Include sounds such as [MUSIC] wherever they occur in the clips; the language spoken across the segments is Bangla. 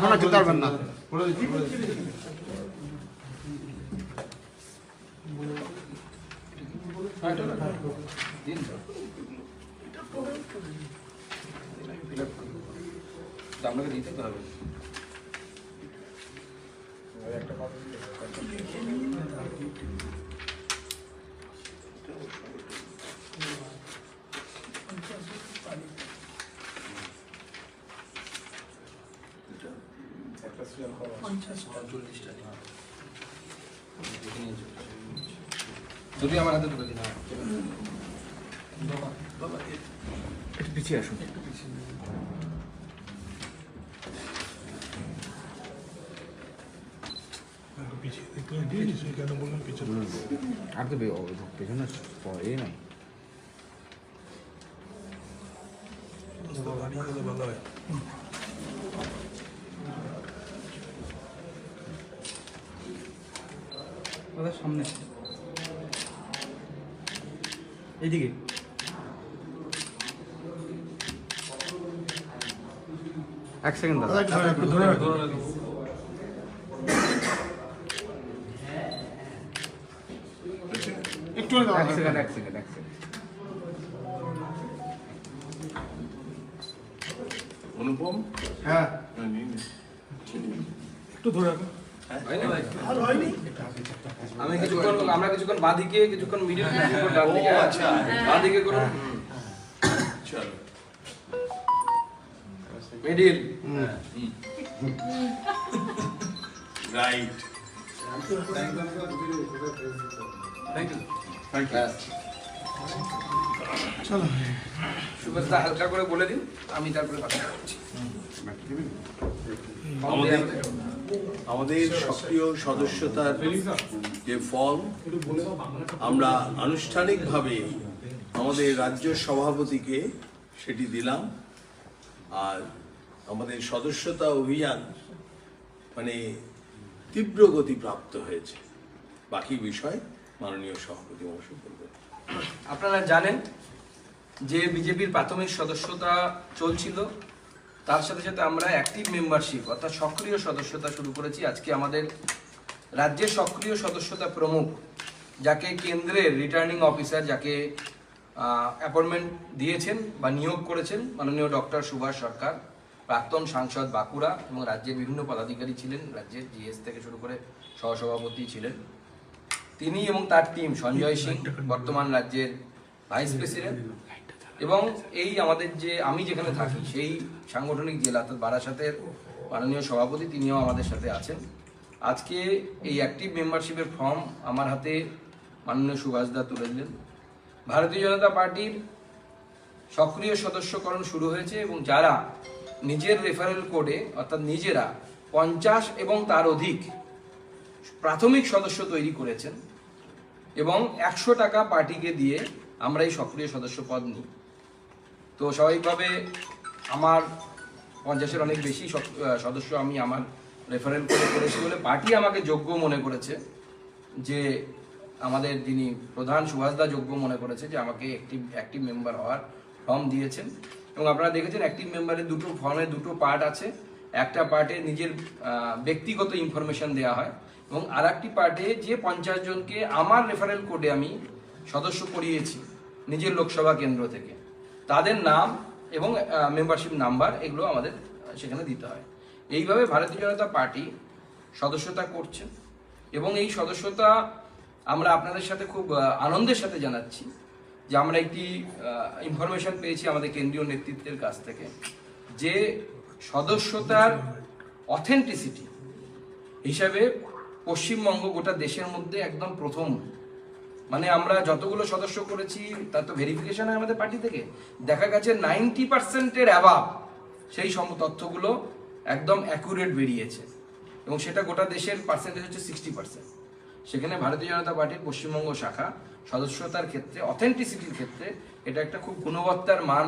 এখন আর যেতে পারবেন না আপনাকে দিতে তো হবে পঞ্চল্লিশটা যদি আমার হাতে দিন হ্যাঁ একটু পিছিয়ে আসুন। একটু পিছিয়ে পিছিয়ে কেন বললাম পিছনে। আর তো পেছনে পরে এ নাই দাঁড়িয়ে গেলে ভালো হয় দাদা সামনে এইদিকে। এক সেকেন্ড দাদা। একটু এক সেকেন্ড এক সেকেন্ড এক সেকেন্ড। অনুপম হ্যাঁ। একটু ধরে রাখো আমি কিছুক্ষণ আমরা কিছুক্ষণ বাঁদিকে কিছুক্ষণ মিডিল কিছুক্ষণ ডান দিকে হ্যাঁ? আচ্ছা। বাঁদিকে করুন। চলো। Middle right thank you thank you ব্যাস শুভেচ্ছা হালকা করে বলে দিন আমি তারপরে কথা বলছি। আমাদের সক্রিয় সদস্যতার যে ফল, আমরা আনুষ্ঠানিকভাবে আমাদের রাজ্য সভাপতিকে সেটি দিলাম। আর আমাদের সদস্যতা অভিযান মানে তীব্র গতি প্রাপ্ত হয়েছে। বাকি বিষয় মাননীয় সভাপতি মহাশয় বলবেন। আপনারা জানেন যে বিজেপির প্রাথমিক সদস্যতা চলছিল। তার সাথে সাথে আমরা অ্যাক্টিভ মেম্বারশিপ অর্থাৎ সক্রিয় সদস্যতা শুরু করেছি। আজকে আমাদের রাজ্যের সক্রিয় সদস্যতা প্রমুখ, যাকে কেন্দ্রের রিটার্নিং অফিসার যাকে অ্যাপয়েন্টমেন্ট দিয়েছেন বা নিয়োগ করেছেন মাননীয় ডক্টর সুভাষ সরকার, প্রাক্তন সাংসদ বাঁকুড়া এবং রাজ্যের বিভিন্ন পদাধিকারী ছিলেন, রাজ্যের জিএস থেকে শুরু করে সহসভাপতি ছিলেন। তিনি এবং তার টিম সঞ্জয় সিং, বর্তমান রাজ্যের ভাইস প্রেসিডেন্ট এবং এই আমাদের যে, আমি যেখানে থাকি, সেই সাংগঠনিক জেলা অর্থাৎ বারাসাতের মাননীয় সভাপতি তিনিও আমাদের সাথে আছেন। আজকে এই অ্যাক্টিভ মেম্বারশিপের ফর্ম আমার হাতে মাননীয় সুভাষদা তুলে দিলেন। ভারতীয় জনতা পার্টির সক্রিয় সদস্যকরণ শুরু হয়েছে এবং যারা নিজের রেফারেল কোডে অর্থাৎ নিজেরা পঞ্চাশ এবং তার অধিক প্রাথমিক সদস্য তৈরি করেছেন এবং একশো টাকা পার্টিকে দিয়ে আমরা এই সক্রিয় সদস্য পদ নিই। তো স্বাভাবিকভাবে আমার পঞ্চাশের অনেক বেশি সদস্য আমি আমার রেফারেল করে করেছি বলে পার্টি আমাকে যোগ্য মনে করেছে যে আমাদের যিনি প্রধান সুভাষদা যোগ্য মনে করেছে যে আমাকে অ্যাক্টিভ অ্যাক্টিভ মেম্বার হওয়ার ফর্ম দিয়েছেন। এবং আপনারা দেখেছেন অ্যাক্টিভ মেম্বারের দুটো ফর্মে দুটো পার্ট আছে। একটা পার্টে নিজের ব্যক্তিগত ইনফরমেশন দেওয়া হয় এবং আর একটি পার্টে যে পঞ্চাশ জনকে আমার রেফারেল কোডে আমি সদস্য করিয়েছি নিজের লোকসভা কেন্দ্র থেকে। তাদের নাম এবং মেম্বারশিপ নাম্বার এগুলো আমাদের সেখানে দিতে হয়। এইভাবে ভারতীয় জনতা পার্টি সদস্যতা করছে এবং এই সদস্যতা আমরা আপনাদের সাথে খুব আনন্দের সাথে জানাচ্ছি যে আমরা একটি ইনফরমেশন পেয়েছি আমাদের কেন্দ্রীয় নেতৃত্বের কাছ থেকে যে সদস্যতার অথেন্টিসিটি হিসাবে পশ্চিমবঙ্গ গোটা দেশের মধ্যে একদম প্রথম মানে আমরা যতগুলো সদস্য করেছি, তার তো ভেরিফিকেশন হয় আমাদের পার্টি থেকে। দেখা গেছে নাইনটি পার্সেন্টের অ্যাভাব সেই সম তথ্যগুলো একদম অ্যাকুরেট বেরিয়েছে। এবং সেটা গোটা দেশের পার্সেন্টেজ হচ্ছে সিক্সটি পার্সেন্ট সেখানে ভারতীয় জনতা পার্টির পশ্চিমবঙ্গ শাখা সদস্যতার ক্ষেত্রে অথেন্টিসিটির ক্ষেত্রে এটা একটা খুব গুণবত্তার মান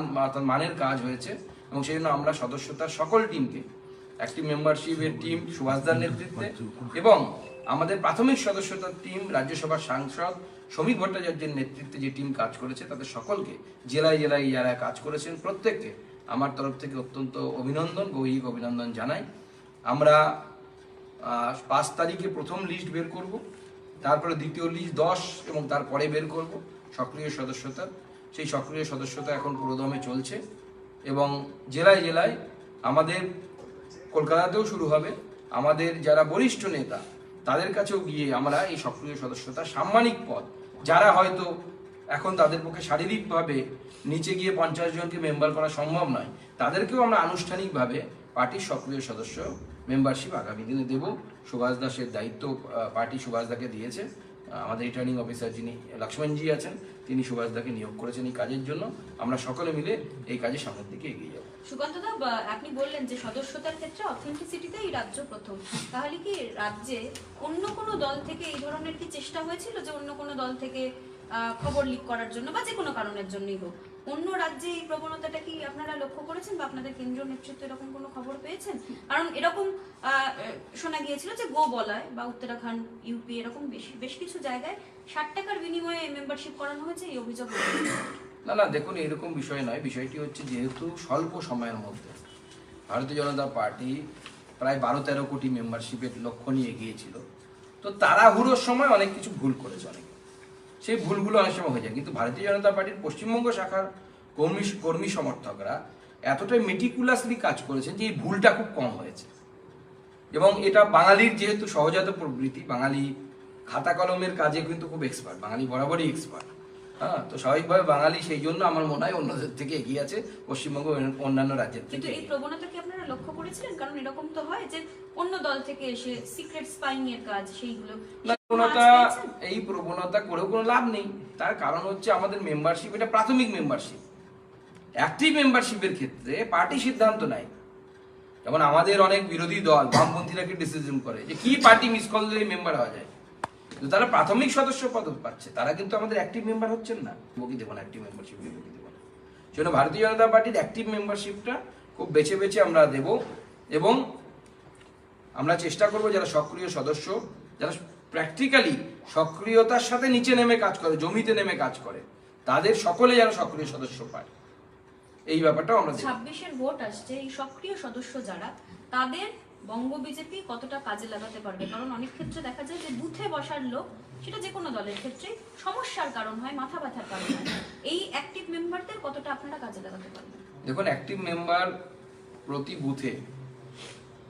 মানের কাজ হয়েছে। এবং সেই জন্য আমরা সদস্যতার সকল টিমকে একটি মেম্বারশিপের টিম সুভাষদার নেতৃত্বে এবং আমাদের প্রাথমিক সদস্যতার টিম রাজ্যসভার সাংসদ শ্রমিক ভট্টাচার্যের নেতৃত্বে যে টিম কাজ করেছে তাদের সকলকে জেলায় জেলায় যারা কাজ করেছেন প্রত্যেককে আমার তরফ থেকে অত্যন্ত অভিনন্দন, গৌরিক অভিনন্দন জানাই। আমরা পাঁচ তারিখে প্রথম লিস্ট বের করব, তারপরে দ্বিতীয় লিস্ট দশ এবং তারপরে বের করব সক্রিয় সদস্যতা। সেই সক্রিয় সদস্যতা এখন পুরোদমে চলছে এবং জেলায় জেলায় আমাদের কলকাতাতেও শুরু হবে। আমাদের যারা বরিষ্ঠ নেতা তাদের কাছেও গিয়ে আমরা এই সক্রিয় সদস্যতা সাম্মানিক পদ যারা হয়তো এখন তাদের পক্ষে শারীরিকভাবে নিচে গিয়ে পঞ্চাশ জনকে মেম্বার করা সম্ভব নয়, তাদেরকেও আমরা আনুষ্ঠানিকভাবে পার্টির সক্রিয় সদস্য মেম্বারশিপ আগামী দিনে দেব। সুভাষ দাসের দায়িত্ব পার্টি সুভাষ দাকে দিয়েছে। আমাদের রিটার্নিং অফিসার যিনি লক্ষ্মণজি আছেন, তিনি সুভাষ দাকে নিয়োগ করেছেন এই কাজের জন্য। আমরা সকলে মিলে এই কাজে সামনের দিকে এগিয়ে যাব। সুকান্তদা আপনি বললেন যে সদস্যতার ক্ষেত্রে অথেন্টিসিটিতে এই রাজ্য প্রথম। তাহলে কি রাজ্যে অন্য কোনো দল থেকে এই ধরনের কি চেষ্টা হয়েছিল যে অন্য কোনো দল থেকে খবর লিক করার জন্য বা যে কোনো কারণের জন্যই হোক? অন্য রাজ্যে এই প্রবণতাটা কি আপনারা লক্ষ্য করেছেন বা আপনাদের কেন্দ্রীয় নেতৃত্ব এরকম কোনো খবর পেয়েছেন? কারণ এরকম শোনা গিয়েছিল যে গো বলায় বা উত্তরাখণ্ড, ইউপি এরকম বেশ বেশ কিছু জায়গায় ষাট টাকার বিনিময়ে মেম্বারশিপ করানো হয়েছে, এই অভিযোগ। না না, দেখুন, এরকম বিষয় নয়। বিষয়টি হচ্ছে যেহেতু স্বল্প সময়ের মধ্যে ভারতীয় জনতা পার্টি প্রায় বারো তেরো কোটি মেম্বারশিপের লক্ষ্য নিয়ে এগিয়েছিল, তো তাড়াহুড়োর সময় অনেক কিছু ভুল করেছে অনেকে। সেই ভুলগুলো অনেক সময় হয়ে যায়। কিন্তু ভারতীয় জনতা পার্টির পশ্চিমবঙ্গ শাখার কর্মী কর্মী সমর্থকরা এতটাই মেটিকুলাসলি কাজ করেছেন যে এই ভুলটা খুব কম হয়েছে। এবং এটা বাঙালির যেহেতু সহজাত প্রবৃত্তি, বাঙালি খাতা কলমের কাজে কিন্তু খুব এক্সপার্ট বাঙালি বরাবরই এক্সপার্ট হ্যাঁ তো স্বাভাবিকভাবে বাঙালি সেই জন্য আমার মনে হয় অন্যদের থেকে এগিয়ে আছে পশ্চিমবঙ্গ অন্যান্য রাজ্যের কিন্তু থেকে। এই প্রবণতা কি আপনারা লক্ষ্য করেছিলেন? কারণ এরকম তো হয় যে অন্য দল থেকে এসে সিক্রেট স্পাইং এর কাজ সেইগুলো প্রবণতা এই প্রবণতা করেও কোনো লাভ নেই। তার কারণ হচ্ছে আমাদের মেম্বারশিপ এটা প্রাথমিক মেম্বারশিপ অ্যাক্টিভ মেম্বারশিপের ক্ষেত্রে পার্টি সিদ্ধান্ত নেয়। যেমন আমাদের অনেক বিরোধী দল বামপন্থীরা কি ডিসিশন করে? যে কি পার্টি মিস কল দিলে মেম্বার হওয়া যায়? কিন্তু তারা প্রাথমিক সদস্য পদ পাচ্ছে। তারা কিন্তু আমাদের অ্যাক্টিভ মেম্বার হচ্ছেন না। বকি দেবো না অ্যাক্টিভ মেম্বারশিপ বকি দেবো না। সেজন্য ভারতীয় জনতা পার্টির অ্যাক্টিভ মেম্বারশিপটা খুব বেছে বেছে আমরা দেব এবং আমরা চেষ্টা করব যারা সক্রিয় সদস্য, যারা প্র্যাকটিক্যালি সক্রিয়তার সাথে নিচে নেমে কাজ করে, জমিতে নেমে কাজ করে, তাদের সকলে যারা সক্রিয় সদস্য পায়। এই ব্যাপারটাও আমরা ছাব্বিশের ভোট আসছে। এই সক্রিয় সদস্য যারা, তাদের বঙ্গ বিজেপি কতটা কাজে লাগাতে পারবে? কারণ অনেক ক্ষেত্রে দেখা যায় যে বুথে বসার লোক, সেটা যে কোনো দলের ক্ষেত্রে সমস্যার কারণ হয়, মাথা ব্যথার কারণ হয়। এই অ্যাক্টিভ মেম্বারদের কতটা আপনারা কাজে লাগাতে পারবেন? দেখুন অ্যাক্টিভ মেম্বার প্রতি বুথে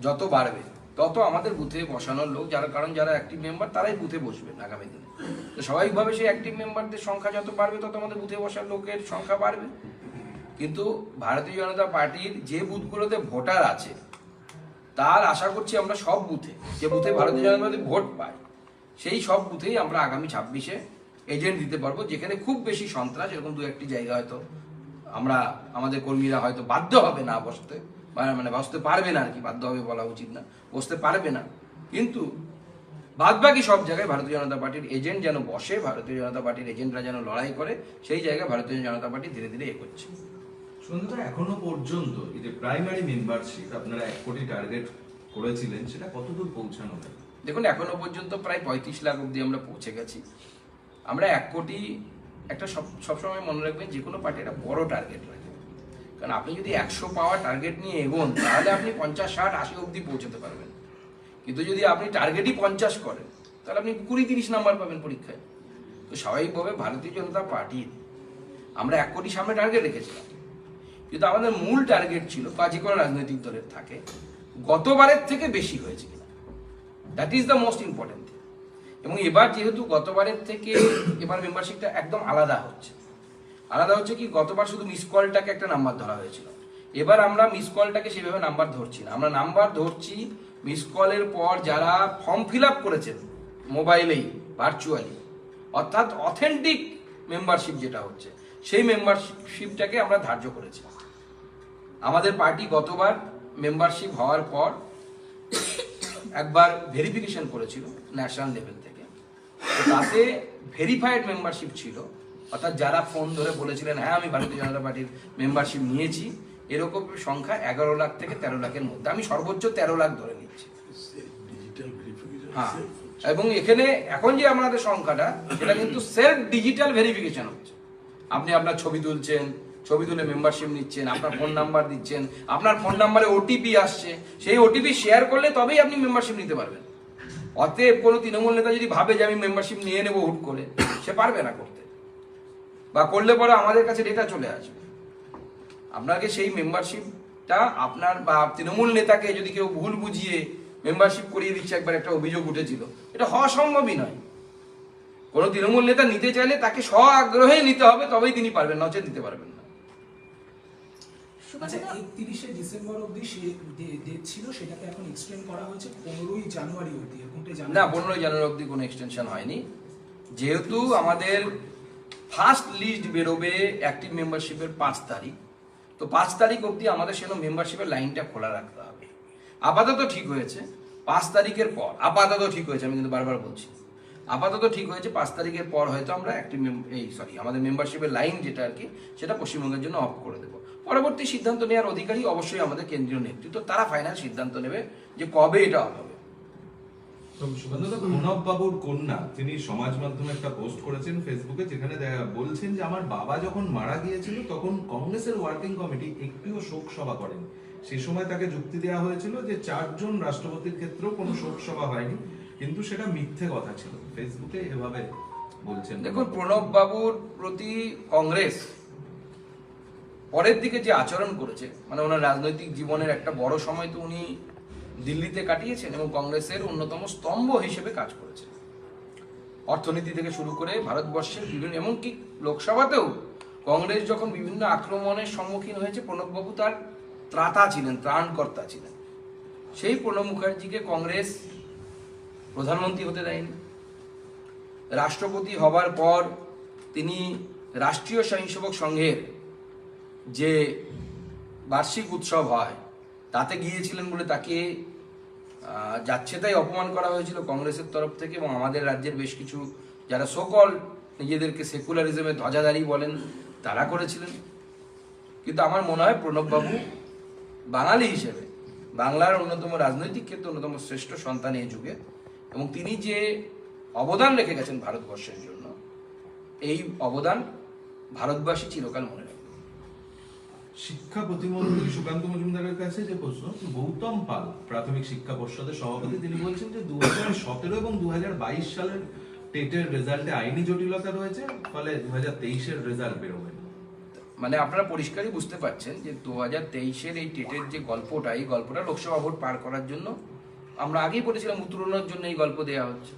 যত বাড়বে, তত আমাদের বুথে বসানোর লোক, যারা কারণ যারা অ্যাক্টিভ মেম্বার তারাই বুথে বসবেন আগামী দিনে। তো স্বাভাবিকভাবে সেই অ্যাক্টিভ মেম্বারদের সংখ্যা যত বাড়বে, তত আমাদের বুথে বসার লোকের সংখ্যা বাড়বে। কিন্তু ভারতীয় জনতা পার্টির যে বুথগুলোতে ভোটার আছে তার আশা করছি আমরা সব বুথে, যে বুথে ভারতীয় জনতা পার্টি ভোট পায়, সেই সব বুথেই আমরা আগামী ছাব্বিশে এজেন্ট দিতে পারব, যেখানে খুব বেশি সন্ত্রাস, এরকম দু একটি জায়গা হয়তো আমরা, আমাদের কর্মীরা হয়তো বাধ্য হবে না বসতে মানে বসতে পারবে না আর কি বাধ্য হবে বলা উচিত না, বসতে পারবে না। কিন্তু বাদ বাকি সব জায়গায় ভারতীয় জনতা পার্টির এজেন্ট যেন বসে, ভারতীয় জনতা পার্টির এজেন্টরা যেন লড়াই করে, সেই জায়গায় ভারতীয় জনতা পার্টি ধীরে ধীরে এগোচ্ছে। সুন্দর এখনও পর্যন্ত এই যে প্রাইমারি মেম্বারশিপ আপনারা এক কোটি টার্গেট করেছিলেন, সেটা কতদূর পৌঁছানো গেল দেখুন, এখনও পর্যন্ত প্রায় পঁয়ত্রিশ লাখ অব্দি আমরা পৌঁছে গেছি। আমরা এক কোটি একটা সব, সবসময় মনে রাখবেন যে কোনো পার্টি একটা বড় টার্গেট রাখে কারণ আপনি যদি একশো পাওয়ার টার্গেট নিয়ে এগোন, তাহলে আপনি পঞ্চাশ, ষাট, আশি অব্দি পৌঁছতে পারবেন। কিন্তু যদি আপনি টার্গেটই পঞ্চাশ করেন, তাহলে আপনি কুড়ি, তিরিশ নাম্বার পাবেন পরীক্ষায়। তো স্বাভাবিকভাবে ভারতীয় জনতা পার্টির আমরা এক কোটি সামনে টার্গেট রেখেছিলাম। কিন্তু আমাদের মূল টার্গেট ছিল বা যে কোনো রাজনৈতিক দলের থাকে, গতবারের থেকে বেশি হয়েছে কিনা। That is the most important thing এবং এবার যেহেতু গতবারের থেকে এবার মেম্বারশিপটা একদম আলাদা হচ্ছে। আলাদা হচ্ছে কি, গতবার শুধু মিস কলটাকে একটা নাম্বার ধরা হয়েছিল। এবার আমরা মিস কলটাকে সেভাবে নাম্বার ধরছি না। আমরা নাম্বার ধরছি মিস কলের পর যারা ফর্ম ফিল আপ করেছেন মোবাইলেই ভার্চুয়ালি অর্থাৎ অথেন্টিক মেম্বারশিপ যেটা হচ্ছে, সেই মেম্বারশিপটাকে আমরা ধার্য করেছি। আমাদের পার্টি গতবার মেম্বারশিপ হওয়ার পর একবার ভেরিফিকেশন করেছিল ন্যাশনাল লেভেল থেকে। তাতে ভেরিফাইড মেম্বারশিপ ছিল। অর্থাৎ যারা ফোন ধরে বলেছিলেন হ্যাঁ আমি ভারতীয় জনতা পার্টির মেম্বারশিপ নিয়েছি। এরকম সংখ্যা এগারো লাখ থেকে তেরো লাখের মধ্যে। আমি সর্বোচ্চ তেরো লাখ ধরে নিচ্ছি। হ্যাঁ। এবং এখানে এখন যে আমাদের সংখ্যাটা সেটা কিন্তু সেলফ ডিজিটাল ভেরিফিকেশন হচ্ছে। আপনি আপনার ছবি তুলছেন ছবি তুলে মেম্বারশিপ নিচ্ছেন, আপনার ফোন নাম্বার দিচ্ছেন, আপনার ফোন নাম্বারে ওটিপি আসছে, সেই ওটিপি শেয়ার করলে তবেই আপনি মেম্বারশিপ নিতে পারবেন। অতএব কোনো তৃণমূল নেতা যদি ভাবে যে আমি মেম্বারশিপ নিয়ে নেব হুট করে, সে পারবে না করতে। বা করলে পরে আমাদের কাছে ডেটা চলে আসবে। আপনাকে সেই মেম্বারশিপটা আপনার বা তৃণমূল নেতাকে যদি কেউ ভুল বুঝিয়ে মেম্বারশিপ করিয়ে দিচ্ছে, একবার একটা অভিযোগ উঠেছিল, এটা হওয়া সম্ভবই নয়। কোনো তৃণমূল নেতা নিতে চাইলে তাকে স্ব আগ্রহে নিতে হবে, তবেই তিনি পারবেন, নচেত দিতে পারবেন না। একত্রিশে ডিসেম্বর অবধি সে ডেট ছিল সেটাকে এখন এক্সটেন্ড করা হয়েছে পনেরোই জানুয়ারি অবধি না পনেরোই জানুয়ারি অবধি কোনো এক্সটেনশন হয়নি। যেহেতু আমাদের ফার্স্ট লিস্ট বেরোবে অ্যাক্টিভ মেম্বারশিপের পাঁচ তারিখ তো পাঁচ তারিখ অবধি আমাদের সেরকম মেম্বারশিপের লাইনটা খোলা রাখতে হবে। আপাতত ঠিক হয়েছে পাঁচ তারিখের পর আপাতত ঠিক হয়েছে আমি কিন্তু বারবার বলছি। আপাতত ঠিক হয়েছে পাঁচ তারিখের পর হয়তো আমরা অ্যাক্টিভ এই সরি আমাদের মেম্বারশিপের লাইন যেটা আর কি সেটা পশ্চিমবঙ্গের জন্য অফ করে দেবো। পরবর্তী সিদ্ধান্ত নেওয়ার অধিকারী অবশ্যই আমাদের কেন্দ্রীয় নেতৃত্ব। তারা ফাইনাল সিদ্ধান্ত নেবে যে কবে এটা হবে। প্রণব বাবুর কন্যা তিনি সমাজ মাধ্যমে একটা পোস্ট করেছেন ফেসবুকে যেখানে বলছেন যে আমার বাবা যখন মারা গিয়েছিল তখন কংগ্রেসের ওয়ার্কিং কমিটি একটিও শোক সভা করেন। সে সময় তাকে যুক্তি দেওয়া হয়েছিল যে চারজন রাষ্ট্রপতির ক্ষেত্রেও কোনো শোক সভা হয়নি। কিন্তু সেটা মিথ্যে কথা ছিল। ফেসবুকে এভাবে বলছেন। দেখুন প্রণব বাবুর প্রতি কংগ্রেস পরের দিকে যে আচরণ করেছে মানে ওনার রাজনৈতিক জীবনের একটা বড় সময় তো উনি দিল্লিতে কাটিয়েছেন এবং কংগ্রেসের অন্যতম স্তম্ভ হিসেবে কাজ করেছেন। অর্থনীতি থেকে শুরু করে ভারতবর্ষের বিভিন্ন, এমনকি লোকসভাতেও কংগ্রেস যখন বিভিন্ন আক্রমণের সম্মুখীন হয়েছে, প্রণববাবু তার ত্রাতা ছিলেন, ত্রাণকর্তা ছিলেন। সেই প্রণব মুখার্জিকে কংগ্রেস প্রধানমন্ত্রী হতে দেয়নি। রাষ্ট্রপতি হবার পর তিনি রাষ্ট্রীয় স্বয়ংসেবক সংঘের যে বার্ষিক উৎসব হয়, তাতে গিয়েছিলেন বলে তাকে যাচ্ছে তাই অপমান করা হয়েছিল কংগ্রেসের তরফ থেকে এবং আমাদের রাজ্যের বেশ কিছু যারা সকল নিজেদেরকে সেকুলারিজমের ধ্বজাধারী বলেন, তারা করেছিলেন। কিন্তু আমার মনে হয় প্রণববাবু বাঙালি হিসেবে, বাংলার অন্যতম রাজনৈতিক ক্ষেত্রে অন্যতম শ্রেষ্ঠ সন্তান এই যুগে এবং তিনি যে অবদান রেখে গেছেন ভারতবর্ষের জন্য, এই অবদান ভারতবাসী চিরকাল মনে রাখবে। শিক্ষা প্রতিমন্ত্রী সুকান্ত মজুমদারের কাছে যে প্রশ্ন, গৌতম পাল, প্রাথমিক শিক্ষা পর্ষদের সভাপতি, তিনি বলছেন যে দু সতেরো এবং দু হাজার বাইশ সালের টেটের রেজাল্টে আইনি জটিলতা রয়েছে, ফলে দু হাজার তেইশের রেজাল্ট বেরোবে মানে আপনারা পরিষ্কারই বুঝতে পারছেন যে দু হাজার তেইশের এই টেটের যে গল্পটা, এই গল্পটা লোকসভা ভোট পার করার জন্য আমরা আগেই বলেছিলাম উত্তরণের জন্য এই গল্প দেওয়া হচ্ছে।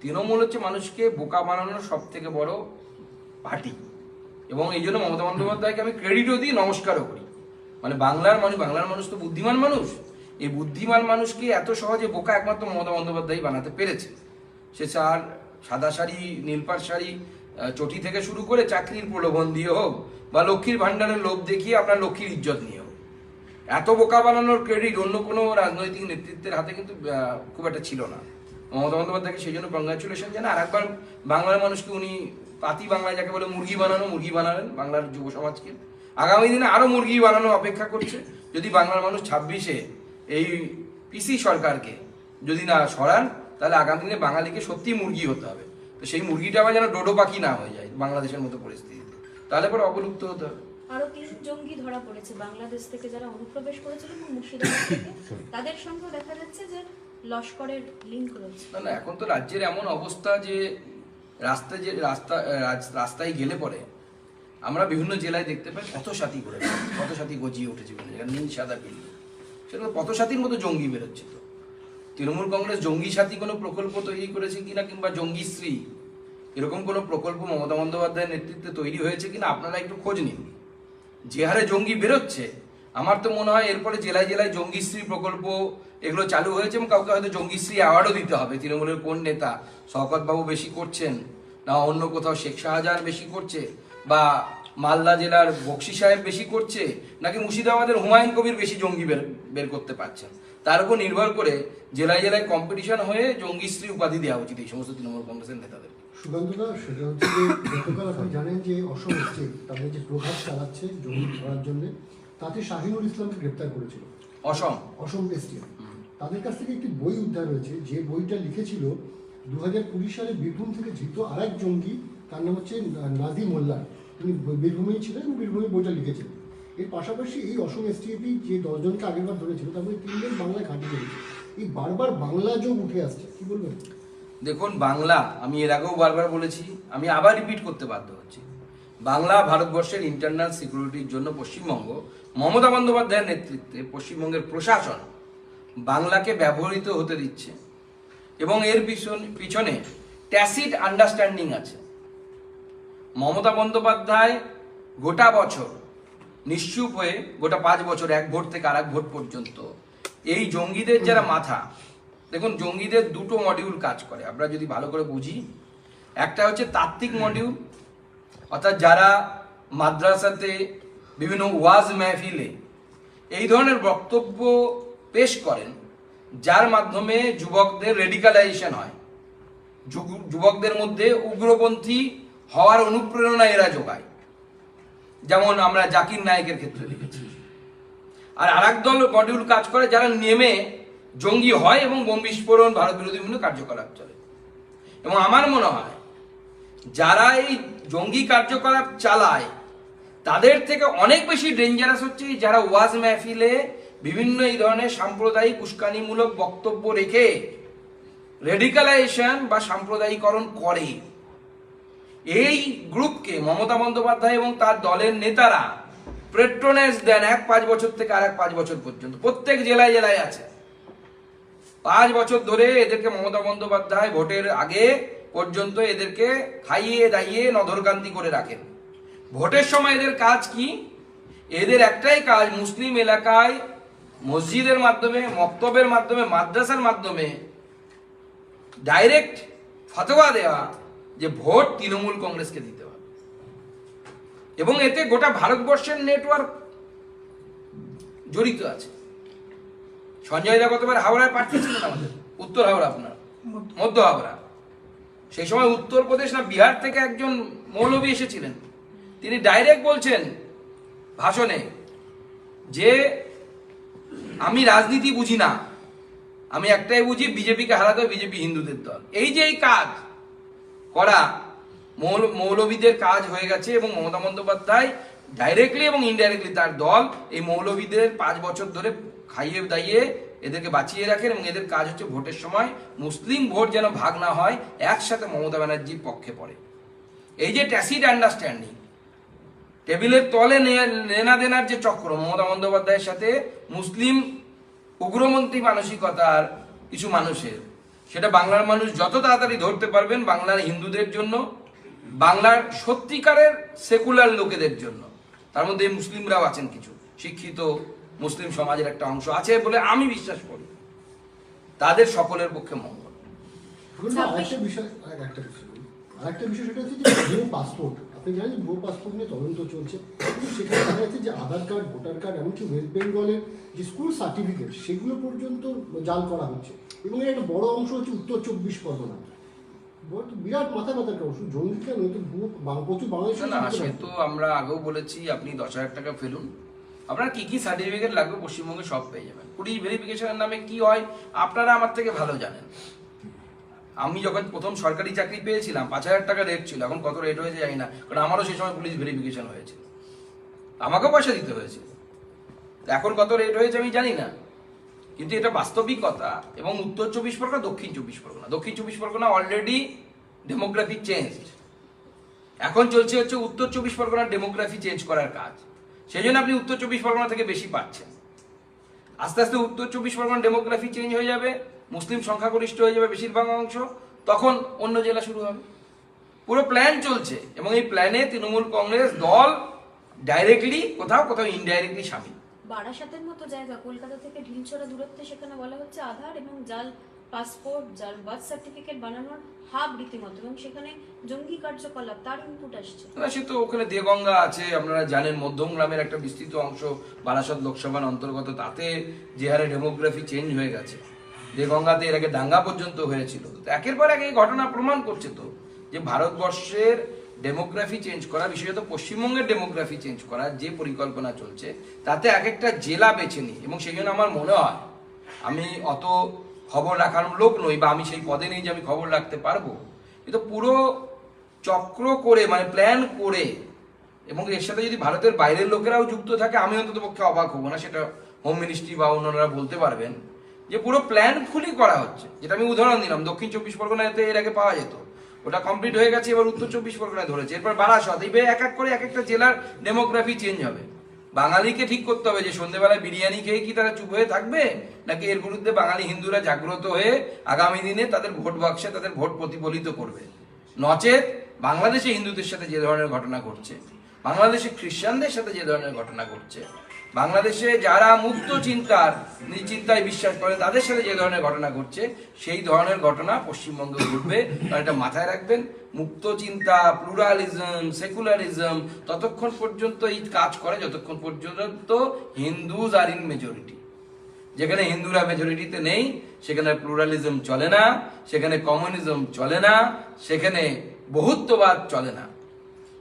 তৃণমূল হচ্ছে মানুষকে বোকা বানানোর সব থেকে বড় পার্টি। এবং এই জন্য মমতা বন্দ্যোপাধ্যায়কে আমি ক্রেডিটও দিই, নমস্কারও করি। মানে বাংলার মানুষ বাংলার মানুষ তো বুদ্ধিমান মানুষ। এই বুদ্ধিমান মানুষকে এত সহজে বোকা একমাত্র মমতা বন্দ্যোপাধ্যায় বানাতে পেরেছে। সে চার সাদা শাড়ি নীলপাড় শাড়ি চটি থেকে শুরু করে চাকরির প্রলোভন দিয়ে হোক বা লক্ষ্মীর ভাণ্ডারের লোভ দেখিয়ে আপনার লক্ষ্মীর ইজ্জত নিয়ে হোক। এত বোকা বানানোর ক্রেডিট অন্য কোনো রাজনৈতিক নেতৃত্বের হাতে কিন্তু খুব একটা ছিল না। মমতা বন্দ্যোপাধ্যায়কে সেই জন্য কংগ্রাচুলেশন জানাই। আর একবার বাংলার মানুষকে উনি পাতি বাংলায় যাকে বলে মুরগি বানানো মুরগি বানালেন বাংলার যুব সমাজকে। আগামী দিনে আরও মুরগি বানানো অপেক্ষা করছে। যদি বাংলার মানুষ ছাব্বিশে এই পিসি সরকারকে যদি না সরান তাহলে আগামী দিনে বাঙালিকে সত্যি মুরগি হতে হবে। তো সেই মুরগিটা আবার যেন ডোডো পাখি না হয়ে যায় বাংলাদেশের মতো পরিস্থিতিতে। তাহলে পরে অবলুপ্ত হতে হবে। আরও তিন জঙ্গি ধরা পড়েছে। বাংলাদেশ থেকে যারা অনুপ্রবেশ করেছিল মুর্শিদাবাদ থেকে [COUGHS] তাদের সঙ্গেও দেখা যাচ্ছে যে লস্করের লিঙ্ক রয়েছে। না না এখন তো রাজ্যের এমন অবস্থা যে রাস্তায় যে, রাস্তা রাস্তায় গেলে পরে আমরা বিভিন্ন জেলায় দেখতে পাই কত সাথী করে কত সাথী গজিয়ে উঠেছে বিভিন্ন নীল সাদা পিলি সেরকম কত সাথীর মতো জঙ্গি বেরোচ্ছে তো। তৃণমূল কংগ্রেস জঙ্গি সাথী কোনো প্রকল্প তৈরি করেছে কিনা কিংবা জঙ্গিশ্রী এরকম কোনো প্রকল্প মমতা বন্দ্যোপাধ্যায়ের নেতৃত্বে তৈরি হয়েছে কিনা আপনারা একটু খোঁজ নিন। যে হারে জঙ্গি বেরোচ্ছে আমার তো মনে হয় এরপরে জেলায় জেলায় জঙ্গিশ্রী প্রকল্প এগুলো চালু হয়েছে এবং কাউকে হয়তো জঙ্গিশ্রী অ্যাওয়ার্ডও দিতে হবে। তৃণমূলের কোন নেতা? শওকত বাবু বেশি করছেন না অন্য কোথাও শেখ শাহজাহান বেশি করছে বা মালদা জেলার বক্সি সাহেব বেশি করছে নাকি মুর্শিদাবাদের হুমায়ুন কবির বেশি জঙ্গি বের বের করতে পারছেন? তার উপর নির্ভর করে জেলায় জেলায় কম্পিটিশন হয়ে জঙ্গিশ্রী উপাধি দেওয়া উচিত এই সমস্ত তৃণমূল কংগ্রেসের নেতাদের। সুকান্তদা সেটা হচ্ছে গতকাল আপনি জানেন যে অসম স্টেট তাদের যে প্রভাব চালাচ্ছে জমি ধরার জন্য তাতে শাহিনুর ইসলামকে গ্রেপ্তার করেছিল। অসম। অসম স্টেট তাদের কাছ থেকে একটি বই উদ্ধার হয়েছে। যে বইটা লিখেছিল দু হাজার কুড়ি সালে বীরভূম থেকে ধৃত আরেক জঙ্গি তার নাম হচ্ছে নাজি মোল্লা তিনি বীরভূমেই ছিলেন এবং বীরভূমে বইটা লিখেছিলেন। এর পাশাপাশি এই অসম এসটিএপি যে দশজনকে আগেরবার ধরেছিল তার মধ্যে তিনজন বাংলায় ঘাঁটি করেছে এই বারবার বাংলা যোগ উঠে আসছে কি বলবেন? দেখুন বাংলা আমি এর আগেও বারবার বলেছি আমি আবার রিপিট করতে বাধ্য হচ্ছি। বাংলা ভারতবর্ষের ইন্টারনাল সিকিউরিটির জন্য পশ্চিমবঙ্গ মমতা বন্দ্যোপাধ্যায়ের নেতৃত্বে পশ্চিমবঙ্গের প্রশাসন বাংলাকে ব্যবহৃত হতে দিচ্ছে এবং এর পিছন- ট্যাসিড আন্ডারস্ট্যান্ডিং আছে। মমতা বন্দ্যোপাধ্যায় গোটা বছর নিশ্চুপ হয়ে গোটা পাঁচ বছর এক ভোট থেকে আর এক ভোট পর্যন্ত এই জঙ্গিদের যারা মাথা, দেখুন জঙ্গিদের দুটো মডিউল কাজ করে, আমরা যদি ভালো করে বুঝি, একটা হচ্ছে তাত্ত্বিক মডিউল অর্থাৎ যারা মাদ্রাসাতে বিভিন্ন ওয়াজ মেহফিলে এই ধরনের বক্তব্য পেশ করেন, যার মাধ্যমে যুবকদের রেডিকালাইজেশন হয়। যুবকদের মধ্যে উগ্রপন্থী হওয়ার অনুপ্রেরণা এরা যোগায়। যেমন আমরা জাকির নায়কের ক্ষেত্রে দেখেছি। আর আরেক দল মডিউল কাজ করে যারা নেমে জঙ্গি হয় এবং বোম বিস্ফোরণ ভারত বিরোধী বিভিন্ন কার্যকলাপ চলে। এবং আমার মনে হয়, যারা এই জঙ্গি কার্যকলাপ চালায় তাদের থেকে অনেক বেশি ডেঞ্জারাস হচ্ছে যারা ওয়াজ মেহফিলে বিভিন্ন এই ধরনের সাম্প্রদায়িক উস্কানিমূলক বক্তব্য রেখে রেডিকালাইজেশন বা সাম্প্রদায়িকরণ করে। এই গ্রুপকে মমতা বন্দ্যোপাধ্যায় এবং তার দলের নেতারা পেট্রোনেস দেন এক পাঁচ বছর থেকে আর এক পাঁচ বছর পর্যন্ত। প্রত্যেক জেলায় জেলায় আছে। পাঁচ বছর ধরে এদেরকে মমতা বন্দ্যোপাধ্যায় ভোটের আগে পর্যন্ত এদেরকে খাইয়ে দাইয়ে নধরকান্তি করে রাখেন। ভোটের সময় এদের কাজ কি? এদের একটাই কাজ মুসলিম এলাকায় মসজিদের মাধ্যমে মক্তবের মাধ্যমে মাদ্রাসার মাধ্যমে ডাইরেক্ট ফতোয়া দেওয়া যে ভোট তৃণমূল কংগ্রেসকে দিতে হবে। এবং এতে গোটা ভারতবর্ষের নেটওয়ার্ক জড়িত আছে। সঞ্জয় দা গতবার হাওড়ায় প্রার্থী ছিলেন আমাদের। উত্তর হাওড়া আপনার? মধ্য হাওড়া। সেই সময় উত্তরপ্রদেশ না বিহার থেকে একজন মৌলবী এসেছিলেন। তিনি ডাইরেক্ট বলছেন ভাষণে যে আমি রাজনীতি বুঝি না। আমি একটাই বুঝি, বিজেপিকে হারাতে বিজেপি হিন্দুদের দল। এই যে এই কাজ করা মৌল, মৌলবীদের কাজ হয়ে গেছে এবং মমতা বন্দ্যোপাধ্যায় ডাইরেক্টলি এবং ইনডাইরেক্টলি তার দল এই মৌলবীদের পাঁচ বছর ধরে খাইয়ে দাইয়ে এদেরকে বাঁচিয়ে রাখেন এবং এদের কাজ হচ্ছে ভোটের সময় মুসলিম ভোট যেন ভাগ না হয়, একসাথে মমতা ব্যানার্জির পক্ষে পড়ে। এই যে ট্যাসিড আন্ডারস্ট্যান্ডিং টেবিলের তলে নেনা দেনার যে চক্র, মমতা বন্দ্যোপাধ্যায়ের সাথে মুসলিম উগ্রমন্ত্রী মানসিকতার কিছু মানুষের, সেটা বাংলার মানুষ যত তাড়াতাড়ি ধরতে পারবেন বাংলার হিন্দুদের জন্য, বাংলার সত্যিকারের সেকুলার লোকেদের জন্য। তার মধ্যে মুসলিমরাও আছেন কিছু, শিক্ষিত মুসলিম সমাজের একটা অংশ আছে বলে আমি বিশ্বাস করি। তাদের সকলের পক্ষে মঙ্গল। আরেকটা বিষয় আর বিষয়, আরেকটা বিষয় সেটা হচ্ছে যে পাসপোর্ট আপনি জানেন ভুয়ো পাসপোর্ট নিয়ে তদন্ত চলছে। কিন্তু সেখানে দেখা যাচ্ছে যে আধার কার্ড ভোটার কার্ড এমনকি ওয়েস্ট বেঙ্গলের যে স্কুল সার্টিফিকেট সেগুলো পর্যন্ত জাল করা হচ্ছে। এবং এর একটা বড় অংশ হচ্ছে উত্তর চব্বিশ পরগনা। বিরাট মাথা ব্যথা একটা ওষুধ জঙ্গি কেন? তো ভুয়ো প্রচুর বাংলাদেশে না না সে তো আমরা আগেও বলেছি আপনি দশ হাজার টাকা ফেলুন। আপনার কি কি সার্টিফিকেট লাগবে? পশ্চিমবঙ্গে সব পেয়ে যাবেন। পুলিশ ভেরিফিকেশনের নামে কি হয়? আপনারা আমার থেকে ভালো জানেন। আমি যখন প্রথম সরকারি চাকরি পেয়েছিলাম, পাঁচ হাজার টাকা রেট ছিল, এখন কত রেট হয়েছে জানি না, কারণ আমারও সেই সময় পুলিশ ভেরিফিকেশন হয়েছে। আমাকেও পয়সা দিতে হয়েছে। এখন কত রেট হয়েছে আমি জানি না। কিন্তু এটা বাস্তবিকতা এবং উত্তর চব্বিশ পরগনা, দক্ষিণ চব্বিশ পরগনা। দক্ষিণ চব্বিশ পরগনা অলরেডি ডেমোগ্রাফি চেঞ্জ এখন চলছে হচ্ছে উত্তর চব্বিশ পরগনার ডেমোগ্রাফি চেঞ্জ করার কাজ। সেই জন্য আপনি উত্তর চব্বিশ পরগনা থেকে বেশি পাচ্ছেন। আস্তে আস্তে উত্তর চব্বিশ পরগনা ডেমোগ্রাফি চেঞ্জ হয়ে যাবে। মুসলিম সংখ্যাগরিষ্ঠ হয়ে যাবে বেশিরভাগ অংশ তখন অন্য জেলা শুরু হবে। পুরো প্ল্যান চলছে এবং এই প্ল্যানে তৃণমূল কংগ্রেস দল ডাইরেক্টলি কোথাও কোথাও ইনডাইরেক্টলি সামিল। বারাসাতের মতো জায়গা কলকাতা থেকে ঢিলছড়া দূরত্বে সেখানে বলা হচ্ছে আধার এবং জাল পাসপোর্ট জাল বার্থ সার্টিফিকেট বানানোর হাব রীতিমতো এবং সেখানে জঙ্গি কার্যকলাপ তার ইনপুট আসছে। সে তো ওখানে দেগঙ্গা আছে আপনারা জানেন মধ্যম গ্রামের একটা বিস্তৃত অংশ বারাসত লোকসভার অন্তর্গত তাতে যে হারে ডেমোগ্রাফি চেঞ্জ হয়ে গেছে। দেগঙ্গাতে এর আগে দাঙ্গা পর্যন্ত হয়েছিল। তো একের পর এক এই ঘটনা প্রমাণ করছে তো, যে ভারতবর্ষের ডেমোগ্রাফি চেঞ্জ করা, বিশেষত পশ্চিমবঙ্গের ডেমোগ্রাফি চেঞ্জ করা, যে পরিকল্পনা চলছে, তাতে এক একটা জেলা বেছে নিই এবং সেই জন্য আমার মনে হয়, আমি অত খবর রাখার লোক নই বা আমি সেই পদে নেই যে আমি খবর রাখতে পারব। কিন্তু পুরো চক্র করে মানে প্ল্যান করে, এবং এর সাথে যদি ভারতের বাইরের লোকেরাও যুক্ত থাকে, আমি অন্তত পক্ষে অবাক হব না, সেটা হোম মিনিস্ট্রি বা অন্যরা বলতে পারবেন। যে পুরো প্ল্যান খুলি করা হচ্ছে। যেটা আমি উদাহরণ দিলাম, দক্ষিণ চব্বিশ পরগনাতে এর আগে পাওয়া যেত। ওটা কমপ্লিট হয়ে গেছে, এবার উত্তর চব্বিশ পরগনায় ধরেছে। এরপর বারাসত, এইভাবে এক এক করে এক একটা জেলার ডেমোগ্রাফি চেঞ্জ হবে। বাঙালিকে ঠিক করতে হবে যে সন্ধ্যেবেলায় বিরিয়ানি খেয়ে কি তারা চুপ হয়ে থাকবে, নাকি এর বিরুদ্ধে বাঙালি হিন্দুরা জাগ্রত হয়ে আগামী দিনে তাদের ভোট বাক্সে তাদের ভোট প্রতিফলিত করবে? নচেত বাংলাদেশে হিন্দুদের সাথে যে ধরনের ঘটনা ঘটছে। বাংলাদেশে খ্রিস্টানদের সাথে যে ধরনের ঘটনা ঘটছে, বাংলাদেশে যারা মুক্ত চিন্তার নিজ চিন্তায় বিশ্বাস করে তাদের সাথে যে ধরনের ঘটনা ঘটছে, সেই ধরনের ঘটনা পশ্চিমবঙ্গে ঘটবে। কারণ এটা মাথায় রাখবেন, মুক্ত চিন্তা, প্লুরালিজম, সেকুলারিজম, ততক্ষণ পর্যন্ত এই কাজ করে, যতক্ষণ পর্যন্ত হিন্দুজ আর ইন মেজরিটি যেখানে হিন্দুরা মেজরিটিতে নেই, সেখানে প্লুরালিজম চলে না, সেখানে কমিউনিজম চলে না, সেখানে বহুত্ববাদ চলে না।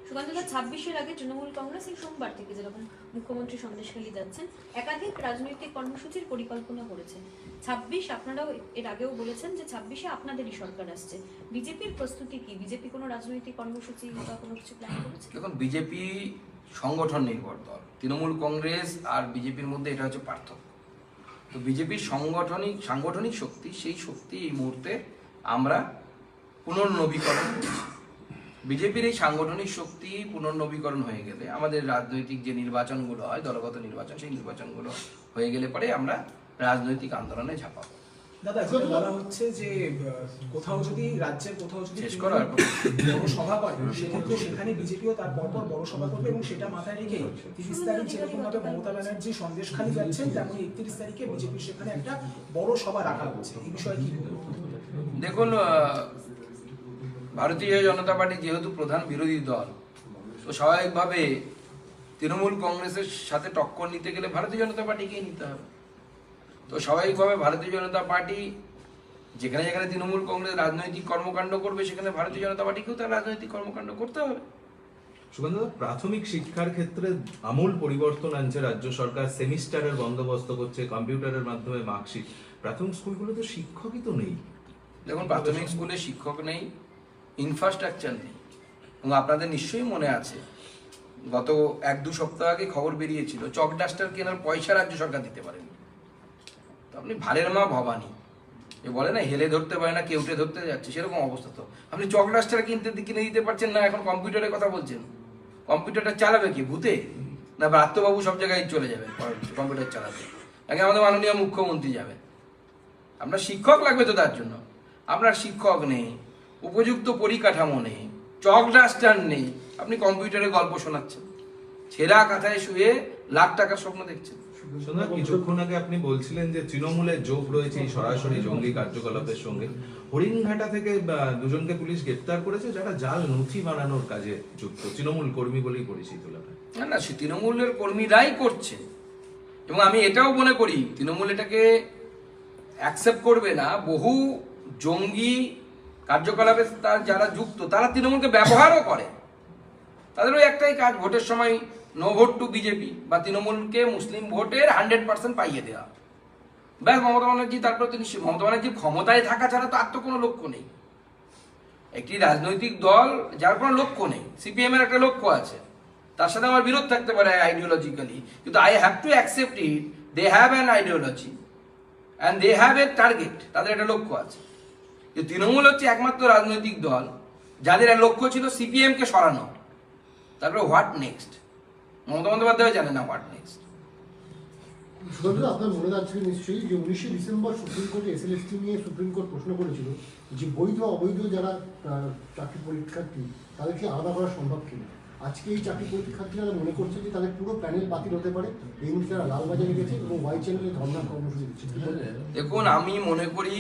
সুকান্তদা, ছাব্বিশের আগে তৃণমূল কংগ্রেস এই সোমবার থেকে যেরকম মুখ্যমন্ত্রী সন্দেশখালী যাচ্ছেন, একাধিক রাজনৈতিক কর্মসূচির পরিকল্পনা করেছেন। ছাব্বিশ, আপনারাও এর আগেও বলেছেন যে ছাব্বিশে আপনাদেরই সরকার আসছে। বিজেপির প্রস্তুতি কি? বিজেপি কোনো রাজনৈতিক কর্মসূচি বা কোনো কিছু প্ল্যান করেছে? দেখুন, বিজেপি সংগঠন নির্ভর দল। তৃণমূল কংগ্রেস আর বিজেপির মধ্যে এটা হচ্ছে পার্থক্য। তো বিজেপির সাংগঠনিক সাংগঠনিক শক্তি, সেই শক্তি এই মুহূর্তে আমরা পুনর্নবীকরণ করছি। বিজেপির এই সাংগঠনিক শক্তি পুনর্নবীকরণ হয়ে গেলে আমাদের রাজনৈতিক যে নির্বাচনগুলো হয় দলগত নির্বাচন সেই নির্বাচনগুলো হয়ে গেলে পরে আমরা রাজনৈতিক আন্দোলনে ঝাঁপাবো। দাদা বলা হচ্ছে যে কোথাও যদি রাজ্যের কোথাও যদি শেষ করো আর বড় সভা করে সেক্ষেত্রে সেখানে বিজেপিও তার পরপর বড় সভা করবে এবং সেটা মাথায় রেখে তিরিশ তারিখ যেরকম ভাবে মমতা ব্যানার্জি সন্দেশখালী যাচ্ছেন তেমনি একত্রিশ তারিখে বিজেপির সেখানে একটা বড় সভা রাখা হচ্ছে। এই বিষয়ে কি দেখুন ভারতীয় জনতা পার্টি যেহেতু প্রধান বিরোধী দল তো স্বাভাবিকভাবে তৃণমূল কংগ্রেসের সাথে টক্কর নিতে গেলে ভারতীয় জনতা পার্টিকেই নিতে হবে। তো স্বাভাবিকভাবে ভারতীয় জনতা পার্টি যেখানে যেখানে তৃণমূল কংগ্রেস রাজনৈতিক কর্মকাণ্ড করবে সেখানে ভারতীয় জনতা পার্টিকেও তার রাজনৈতিক কর্মকাণ্ড করতে হবে। সুগন্ধ প্রাথমিক শিক্ষার ক্ষেত্রে আমূল পরিবর্তন আনছে রাজ্য সরকার সেমিস্টারের বন্দোবস্ত করছে কম্পিউটারের মাধ্যমে মার্কশিট। প্রাথমিক স্কুলগুলোতে শিক্ষকই তো নেই। দেখুন প্রাথমিক স্কুলে শিক্ষক নেই ইনফ্রাস্ট্রাকচার নেই। এবং আপনাদের নিশ্চয়ই মনে আছে, গত এক দু সপ্তাহ আগে খবর বেরিয়েছিল, চক ডাস্টার কেনার পয়সা রাজ্য সরকার দিতে পারেন। তো আপনি ভালের মা ভবানী। এ বলে না, হেলে ধরতে পারে না, কেউটে ধরতে যাচ্ছে, সেরকম অবস্থা তো। আপনি চক ডাস্টার কিনতে, কিনে দিতে পারছেন না, এখন কম্পিউটারের কথা বলছেন। কম্পিউটারটা চালাবে কি, ভূতে? না, ব্রাত্যবাবু সব জায়গায় চলে যাবে, কম্পিউটার চালাতে। নাকি আমাদের মাননীয় মুখ্যমন্ত্রী যাবেন আপনার শিক্ষক লাগবে তো তার জন্য। আপনার শিক্ষক নেই। উপযুক্ত পরিকাঠামো নেই চক ডাস্টার নেই। আপনি কম্পিউটারে গল্প শোনাচ্ছেন। ছেঁড়া কাঁথায় শুয়ে লাখ টাকার স্বপ্ন দেখছেন। কিছুক্ষণ আগে আপনি বলছিলেন যে তৃণমূলের যোগ রয়েছে সরাসরি জঙ্গি কার্যকলাপের সঙ্গে। হরিণঘাটা থেকে দুজনকে পুলিশ গ্রেপ্তার করেছে যারা জাল নথি বানানোর কাজে যুক্ত। তৃণমূল কর্মী বলেই পরিচিত না না সে তৃণমূলের কর্মীরাই করছে। এবং আমি এটাও মনে করি তৃণমূল এটাকে অ্যাকসেপ্ট করবে না। বহু জঙ্গি কার্যকলাপে তার যারা যুক্ত, তারা তৃণমূলকে ব্যবহারও করে। তাদেরও একটাই কাজ, ভোটের সময় নো ভোট টু বিজেপি বা তৃণমূলকে মুসলিম ভোটের হান্ড্রেড পার্সেন্ট পাইয়ে দেওয়া। ব্যাস, মমতা ব্যানার্জি, তারপর তিনি মমতা ব্যানার্জির ক্ষমতায় থাকা ছাড়া তো আর তো কোনো লক্ষ্য নেই। একটি রাজনৈতিক দল, যার কোনো লক্ষ্য নেই সিপিএম এর একটা লক্ষ্য আছে। তার সাথে আমার বিরোধ থাকতে পারে আইডিওলজিক্যালি কিন্তু I have to accept it they have an ideology and they have a target তাদের একটা লক্ষ্য আছে। যে তৃণমূল হচ্ছে একমাত্র রাজনৈতিক দল, যাদের লক্ষ্য ছিল সিপিএম কে সরানো। তারপরে হোয়াট নেক্সট মমতা বন্দ্যোপাধ্যায় জানে না হোয়াট নেক্সট আপনার মনে যাচ্ছে নিশ্চয়ই যে উনিশে ডিসেম্বর সুপ্রিম কোর্টে এসএলএসটি নিয়ে সুপ্রিম কোর্ট প্রশ্ন করেছিল যে বৈধ অবৈধ যারা চাকরি পরীক্ষার্থী, তাদেরকে আলাদা করা সম্ভব কিনা? আজকে এই চাকরি পরীক্ষার্থীরা মনে করছে যে তাদের পুরো প্যানেল বাতিল হতে পারে? এই মুহূর্তে তারা লালবাজারে গেছে এবং ওয়াই চ্যানেলে ধর্ণা কর্মসূচি দিচ্ছে। দেখুন, আমি মনে করি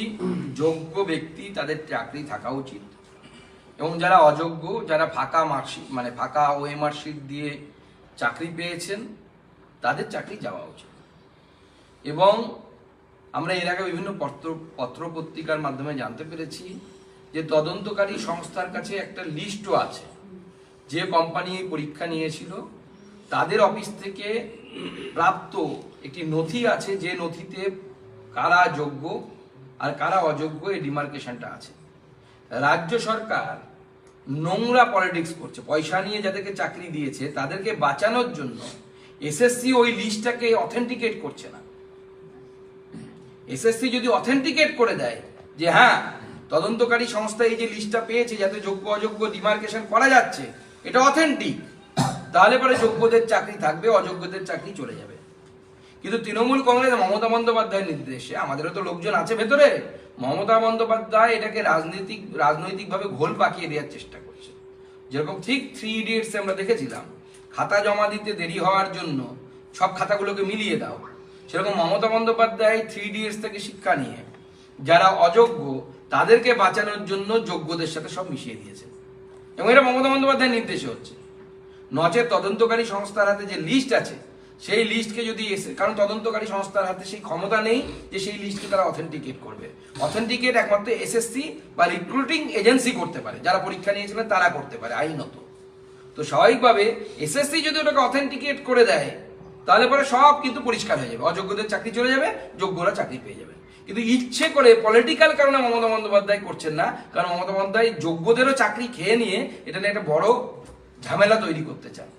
যোগ্য ব্যক্তি তাদের চাকরি থাকা উচিত। এবং যারা অযোগ্য, যারা ফাঁকা মার্কশিট মানে ফাঁকা ওএমআর শিট দিয়ে চাকরি পেয়েছেন, তাদের চাকরি যাওয়া উচিত। এবং আমরা এর আগে বিভিন্ন পত্র পত্র পত্রিকার মাধ্যমে জানতে পেরেছি যে তদন্তকারী সংস্থার কাছে একটা লিস্টও আছে। যে কোম্পানি এই পরীক্ষা নিয়েছিল, তাদের অফিস থেকে প্রাপ্ত একটি নথি আছে, যে নথিতে কারা যোগ্য আর কারা অযোগ্য এই ডিমার্কেশনটা আছে। রাজ্য সরকার নোংরা পলিটিক্স করছে, পয়সা নিয়ে যাদেরকে চাকরি দিয়েছে, তাদেরকে বাঁচানোর জন্য এসএসসি ওই লিস্টটাকে অথেন্টিকেট করছে না। এসএসসি যদি অথেন্টিকেট করে দেয় যে হ্যাঁ তদন্তকারী সংস্থা এই যে লিস্টটা পেয়েছে, যাতে যোগ্য অযোগ্য ডিমার্কেশন করা যাচ্ছে এটা অথেন্টিক তাহলে পরে যোগ্যদের চাকরি থাকবে, অযোগ্যদের চাকরি চলে যাবে। কিন্তু তৃণমূল কংগ্রেস মমতা বন্দ্যোপাধ্যায়ের নির্দেশে, আমাদেরও তো লোকজন আছে ভেতরে, মমতা বন্দ্যোপাধ্যায় এটাকে রাজনৈতিক, রাজনৈতিকভাবে ঘোল পাকিয়ে দেওয়ার চেষ্টা করছে। যেরকম ঠিক থ্রি ইডিয়েটসে আমরা দেখেছিলাম, খাতা জমা দিতে দেরি হওয়ার জন্য সব খাতাগুলোকে মিলিয়ে দাও। সেরকম মমতা বন্দ্যোপাধ্যায় থ্রি ইডিয়েটস থেকে শিক্ষা নিয়ে, যারা অযোগ্য, তাদেরকে বাঁচানোর জন্য যোগ্যদের সাথে সব মিশিয়ে দিয়েছে। এবং এটা মমতা বন্দ্যোপাধ্যায়ের নির্দেশে হচ্ছে। নচেত তদন্তকারী সংস্থার হাতে যে লিস্ট আছে, সেই লিস্টকে যদি এসে কারণ তদন্তকারী সংস্থার হাতে সেই ক্ষমতা নেই যে সেই লিস্টকে তারা অথেন্টিকেট করবে। অথেন্টিকেট একমাত্র এসএসসি বা রিক্রুটিং এজেন্সি করতে পারে। যারা পরীক্ষা নিয়েছিলেন তারা করতে পারে, আইনত। তো স্বাভাবিকভাবে এসএসসি যদি ওটাকে অথেন্টিকেট করে দেয়, তাহলে পরে সব কিন্তু পরিষ্কার হয়ে যাবে। অযোগ্যদের চাকরি চলে যাবে, যোগ্যরা চাকরি পেয়ে যাবে। কিন্তু ইচ্ছে করে পলিটিক্যাল কারণে মমতা বন্দ্যোপাধ্যায় করছেন না, কারণ মমতা বন্দ্যোপাধ্যায় যোগ্যদেরও চাকরি খেয়ে নিয়ে এটা নিয়ে একটা বড় ঝামেলা তৈরি করতে চান।